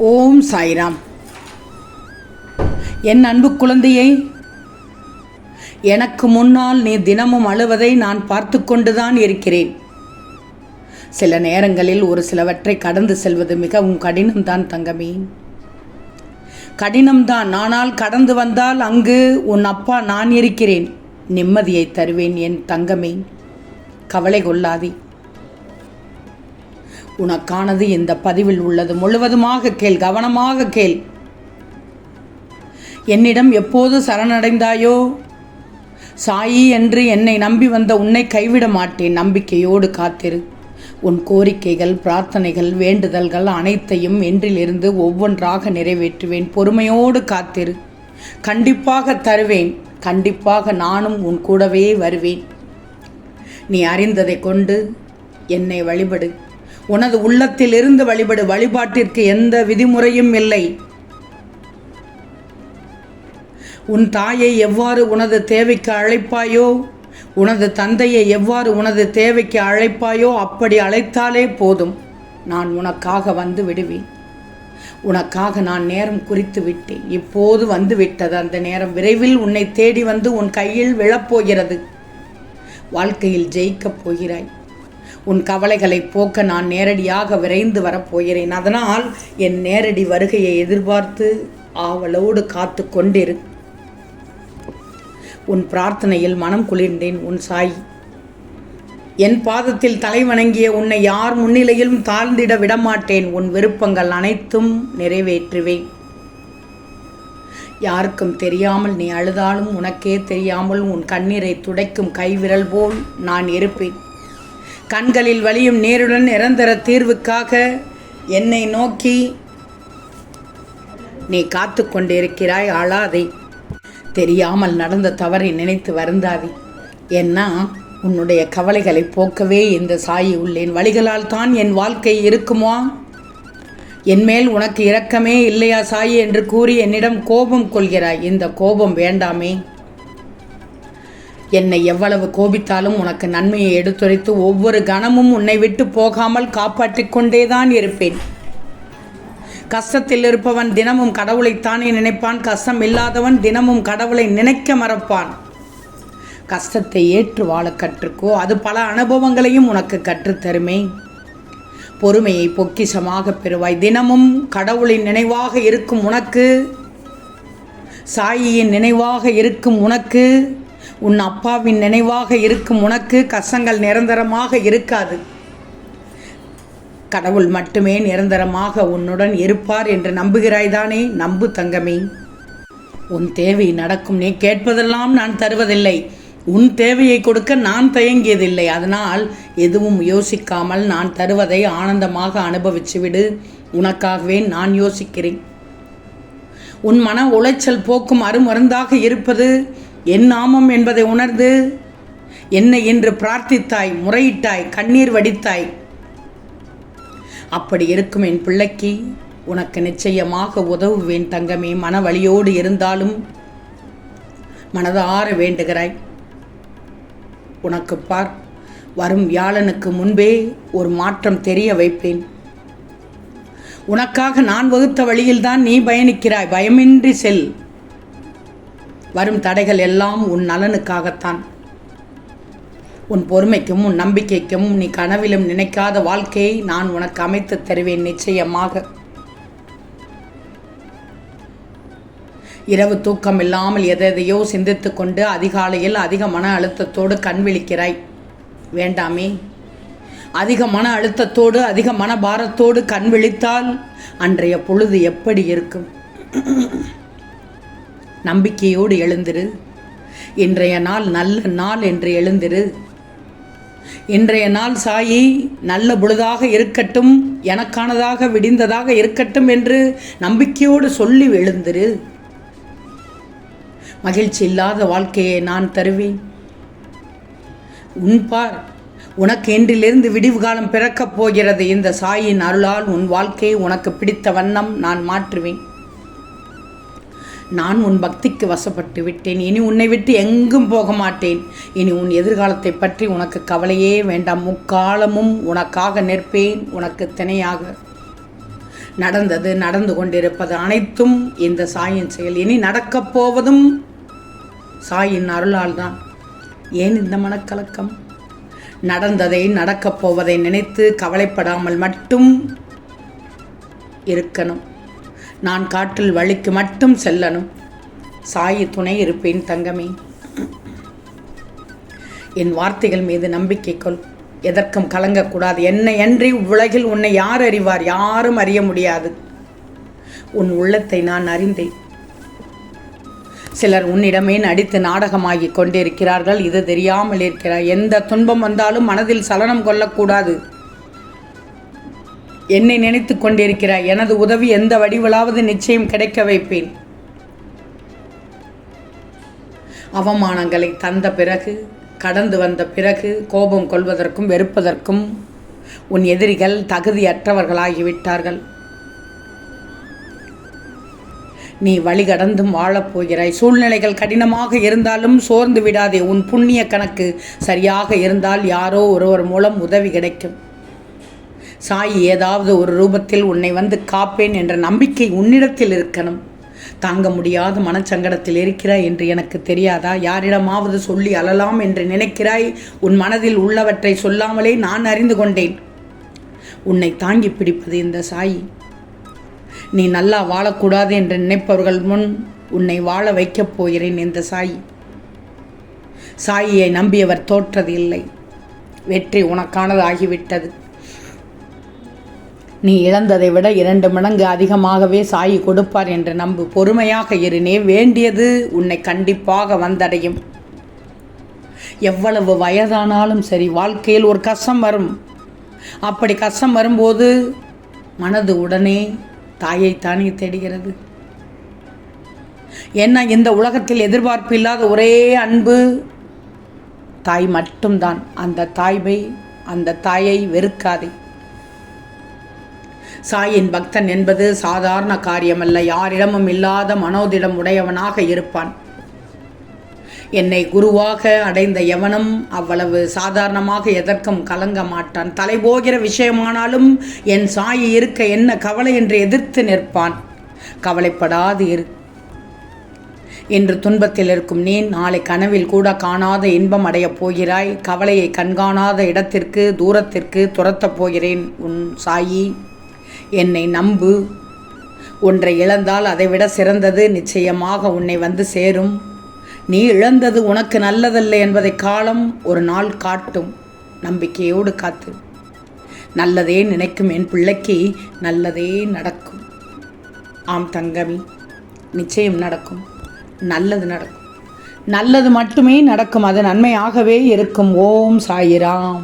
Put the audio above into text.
ஓம் சாய்ராம். என் அன்பு குழந்தையை எனக்கு முன்னால் நீ தினமும் அழுவதை நான் பார்த்து கொண்டுதான் இருக்கிறேன். சில நேரங்களில் ஒரு சிலவற்றை கடந்து செல்வது மிகவும் கடினம்தான் தங்கமே. கடினம்தான் ஆனால் கடந்து வந்தால் அங்கு உன் அப்பா நான் இருக்கிறேன். நிம்மதியை தருவேன் என் தங்கமே. கவலை கொள்ளாதே. உனக்கானது இந்த பதிவில் உள்ளது. முழுவதுமாக கேள் கவனமாக கேள். என்னிடம் எப்போது சரணடைந்தாயோ? சாயி என்று என்னை நம்பி வந்த உன்னை கைவிட மாட்டேன். நம்பிக்கையோடு காத்திரு. உன் கோரிக்கைகள் பிரார்த்தனைகள் வேண்டுதல்கள் அனைத்தையும் என்றிலிருந்து ஒவ்வொன்றாக நிறைவேற்றுவேன். பொறுமையோடு காத்திரு. கண்டிப்பாக தருவேன். கண்டிப்பாக நானும் உன் கூடவே வருவேன். நீ அறிந்ததை கொண்டு என்னை வழிபடு. உனது உள்ளத்தில் இருந்து வழிபடு வழிபாட்டிற்கு எந்த விதிமுறையும் இல்லை. உன் தாயை எவ்வாறு உனது தேவைக்கு அழைப்பாயோ உனது தந்தையை எவ்வாறு உனது தேவைக்கு அழைப்பாயோ அப்படி அழைத்தாலே போதும். நான் உனக்காக வந்து விடுவேன். உனக்காக நான் நேரம் குறித்து விட்டேன். இப்போது வந்து விட்டது. அந்த நேரம் விரைவில் உன்னை தேடி வந்து உன் கையில் விழப்போகிறது. வாழ்க்கையில் ஜெயிக்கப் போகிறாய். உன் கவலைகளை போக்க நான் நேரடியாக விரைந்து வரப்போகிறேன். அதனால் என் நேரடி வருகையை எதிர்பார்த்து ஆவலோடு காத்து கொண்டிரு. உன் பிரார்த்தனையில் மனம் குளிர்ந்தேன் உன் சாய். என் பாதத்தில் தலை வணங்கிய உன்னை யார் முன்னிலையிலும் தாழ்ந்திட விடமாட்டேன். உன் விருப்பங்கள் அனைத்தும் நிறைவேற்றுவேன். யாருக்கும் தெரியாமல் நீ அழுதாலும் உனக்கே தெரியாமல் உன் கண்ணீரை துடைக்கும் கைவிரல் போல் நான் இருப்பேன். கண்களில் வலியும் நேருடன் நிரந்தர தீர்வுக்காக என்னை நோக்கி நீ காத்து கொண்டிருக்கிறாய் ஆளாதே. தெரியாமல் நடந்த தவறை நினைத்து வருந்தாதே. ஏன்னா உன்னுடைய கவலைகளை போக்கவே இந்த சாயி உள்ளேன். வழிகளால் தான் என் வாழ்க்கை இருக்குமா? என்மேல் உனக்கு இரக்கமே இல்லையா சாயி என்று கூறி என்னிடம் கோபம் கொள்கிறாய். இந்த கோபம் வேண்டாமே. என்னை எவ்வளவு கோபித்தாலும் உனக்கு நன்மையை எடுத்துரைத்து ஒவ்வொரு கணமும் உன்னை விட்டு போகாமல் காப்பாற்றிக் கொண்டேதான் இருப்பேன். கஷ்டத்தில் இருப்பவன் தினமும் கடவுளைத்தானே நினைப்பான். கஷ்டம் இல்லாதவன் தினமும் கடவுளை நினைக்க மறப்பான். கஷ்டத்தை ஏற்று வாழ கற்றுக்கோ அது பல அனுபவங்களையும் உனக்கு கற்றுத்தருமே பொறுமையை பொக்கிஷமாக பெறுவாய். தினமும் கடவுளின் நினைவாக இருக்கும் உனக்கு சாயியின் நினைவாக இருக்கும் உனக்கு உன் அப்பாவின் நினைவாக இருக்கும் உனக்கு கஷ்டங்கள் நிரந்தரமாக இருக்காது. கடவுள் மட்டுமே நிரந்தரமாக உன்னுடன் இருப்பார் என்று நம்புகிறாய்தானே? நம்பு தங்கமே. உன் தேவை நடக்கும். நீ கேட்பதெல்லாம் நான் தருவதில்லை. உன் தேவையை கொடுக்க நான் தயங்கியதில்லை. அதனால் எதுவும் யோசிக்காமல் நான் தருவதை ஆனந்தமாக அனுபவிச்சு விடு. உனக்காகவே நான் யோசிக்கிறேன். உன் மன உளைச்சல் போக்கும் அருமருந்தாக இருப்பது என் நாமம் என்பதை உணர்ந்து என்னை என்று பிரார்த்தித்தாய் முறையிட்டாய் கண்ணீர் வடித்தாய். அப்படி இருக்கும் என் பிள்ளைக்கு உனக்கு நிச்சயமாக உதவுவேன் தங்கமே மன வழியோடு இருந்தாலும் மனதார வேண்டுகிறாய். உனக்கு பார் வரும் வியாழனுக்கு முன்பே ஒரு மாற்றம் தெரிய வைப்பேன். உனக்காக நான் வகுத்த வழியில்தான் நீ பயணிக்கிறாய். பயமின்றி செல். வரும் தடைகள் எல்லாம் உன் நலனுக்காகத்தான். உன் பொறுமைக்கும் உன் நம்பிக்கைக்கும் நீ கனவிலும் நினைக்காத வாழ்க்கையை நான் உனக்கு அமைத்து தருவேன் நிச்சயமாக. இரவு தூக்கம் இல்லாமல் எதையோ சிந்தித்து கொண்டு அதிகாலையில் அதிக மன அழுத்தத்தோடு கண் விழிக்கிறாய். வேண்டாமே. அதிக மன அழுத்தத்தோடு அதிக மன பாரத்தோடு கண் விழித்தால் அன்றைய பொழுது எப்படி இருக்கும்? நம்பிக்கையோடு எழுந்திரு. இன்றைய நாள் நல்ல நாள் என்று எழுந்திரு. இன்றைய நாள் சாயி நல்ல பொழுதாக இருக்கட்டும் எனக்கானதாக விடிந்ததாக இருக்கட்டும் என்று நம்பிக்கையோடு சொல்லி எழுந்திரு. மகிழ்ச்சி இல்லாத வாழ்க்கையை நான் தருவேன் உன் பார் உனக்கு இன்றிலிருந்து விடிவு காலம் பிறக்கப் போகிறது. இந்த சாயின் அருளால் உன் வாழ்க்கையை உனக்கு பிடித்த வண்ணம் நான் மாற்றுவேன். நான் உன் பக்திக்கு வசப்பட்டு விட்டேன். இனி உன்னை விட்டு எங்கும் போக மாட்டேன். இனி உன் எதிர்காலத்தை பற்றி உனக்கு கவலையே வேண்டாம். முக்காலமும் உனக்காக நிற்பேன். உனக்கு திணையாக நடந்தது நடந்து கொண்டிருப்பது அனைத்தும் இந்த சாயின் செயல். இனி நடக்கப் போவதும் சாயின் அருளால் தான். ஏன் இந்த மனக்கலக்கம்? நடந்ததை நடக்கப் போவதை நினைத்து கவலைப்படாமல் மட்டும் இருக்கணும். நான் காற்றில் வழிக்கு மட்டும் செல்லணும். சாயி துணை இருப்பேன் தங்கமே. என் வார்த்தைகள் மீது நம்பிக்கை கொள். எதற்கும் கலங்கக்கூடாது. என்னை அன்றி உலகில் உன்னை யார் அறிவார்? யாரும் அறிய முடியாது. உன் உள்ளத்தை நான் அறிந்தேன். சிலர் உன்னிடமே நடித்து நாடகமாகிக் கொண்டிருக்கிறார்கள். இது தெரியாமல் இருக்கிறார். எந்த துன்பம் வந்தாலும் மனதில் சலனம் கொள்ளக்கூடாது. என்னை நினைத்து கொண்டிருக்கிறாய். எனது உதவி எந்த வடிவிலாவது நிச்சயம் கிடைக்க வைப்பேன். அவமானங்களை தந்த பிறகு கடந்து வந்த பிறகு கோபம் கொள்வதற்கும் வெறுப்பதற்கும் உன் எதிரிகள் தகுதியற்றவர்களாகிவிட்டார்கள். நீ வழிகடந்தும் வாழப்போகிறாய் வாழப் போகிறாய். சூழ்நிலைகள் கடினமாக இருந்தாலும் சோர்ந்து விடாதே. உன் புண்ணிய கணக்கு சரியாக இருந்தால் யாரோ ஒருவர் மூலம் உதவி கிடைக்கும். சாய் ஏதாவது ஒரு ரூபத்தில் உன்னை வந்து காப்பேன் என்ற நம்பிக்கை உன்னிடத்தில் இருக்கணும். தாங்க முடியாத மனச்சங்கடத்தில் இருக்கிறாய் என்று எனக்கு தெரியாதா? யாரிடமாவது சொல்லி அழலாம் என்று நினைக்கிறாய்? உன் மனதில் உள்ளவற்றை சொல்லாமலே நான் அறிந்து கொண்டேன். உன்னை தாங்கி பிடிப்பது இந்த சாய். நீ நல்லா வாழக்கூடாது என்று நினைப்பவர்கள் முன் உன்னை வாழ வைக்கப் போகிறேன் இந்த சாய். சாயியை நம்பியவர் தோற்றது இல்லை வெற்றி உனக்கானது ஆகிவிட்டது நீ இழந்ததை விட இரண்டு மடங்கு அதிகமாகவே சாயி கொடுப்பார் என்று நம்பு. பொறுமையாக இருனே வேண்டியது உன்னை கண்டிப்பாக வந்தடையும். எவ்வளவு வயதானாலும் சரி வாழ்க்கையில் ஒரு கஷ்டம் வரும். அப்படி கஷ்டம் வரும்போது மனது உடனே தாயைத்தானே தேடுகிறது. ஏன்னா இந்த உலகத்தில் எதிர்பார்ப்பு இல்லாத ஒரே அன்பு தாய் மட்டும்தான். அந்த தாய்மை அந்த தாயை வெறுக்காதே. சாயின் பக்தன் என்பது சாதாரண காரியமல்ல. யாரிடமும் இல்லாத மனோதிடம் உடையவனாக இருப்பான். என்னை குருவாக அடைந்த எவனும் அவ்வளவு சாதாரணமாக எதற்கும் கலங்க மாட்டான். தலைபோகிற விஷயமானாலும் என் சாயி இருக்க என்ன கவலை என்று எதிர்த்து நிற்பான். கவலைப்படாது இரு. இன்று துன்பத்தில் இருக்கும் நீ நாளை கனவில் கூட காணாத இன்பம் அடையப் போகிறாய். கவலையை கண்காணாத இடத்திற்கு தூரத்திற்கு துரத்தப் போகிறேன். உன் சாயி என்னை நம்பு. ஒன்றை இழந்தால் அதைவிட சிறந்தது நிச்சயமாக உன்னை வந்து சேரும். நீ இழந்தது உனக்கு நல்லதல்ல என்பதை காலம் ஒரு நாள் காட்டும். நம்பிக்கையோடு காத்து. நல்லதே நினைக்கும் என் பிள்ளைக்கு நல்லதே நடக்கும். ஆம் தங்கமி நிச்சயம் நடக்கும். நல்லது நடக்கும். நல்லது மட்டுமே நடக்கும். அது நன்மையாகவே இருக்கும். ஓம் சாயிராம்.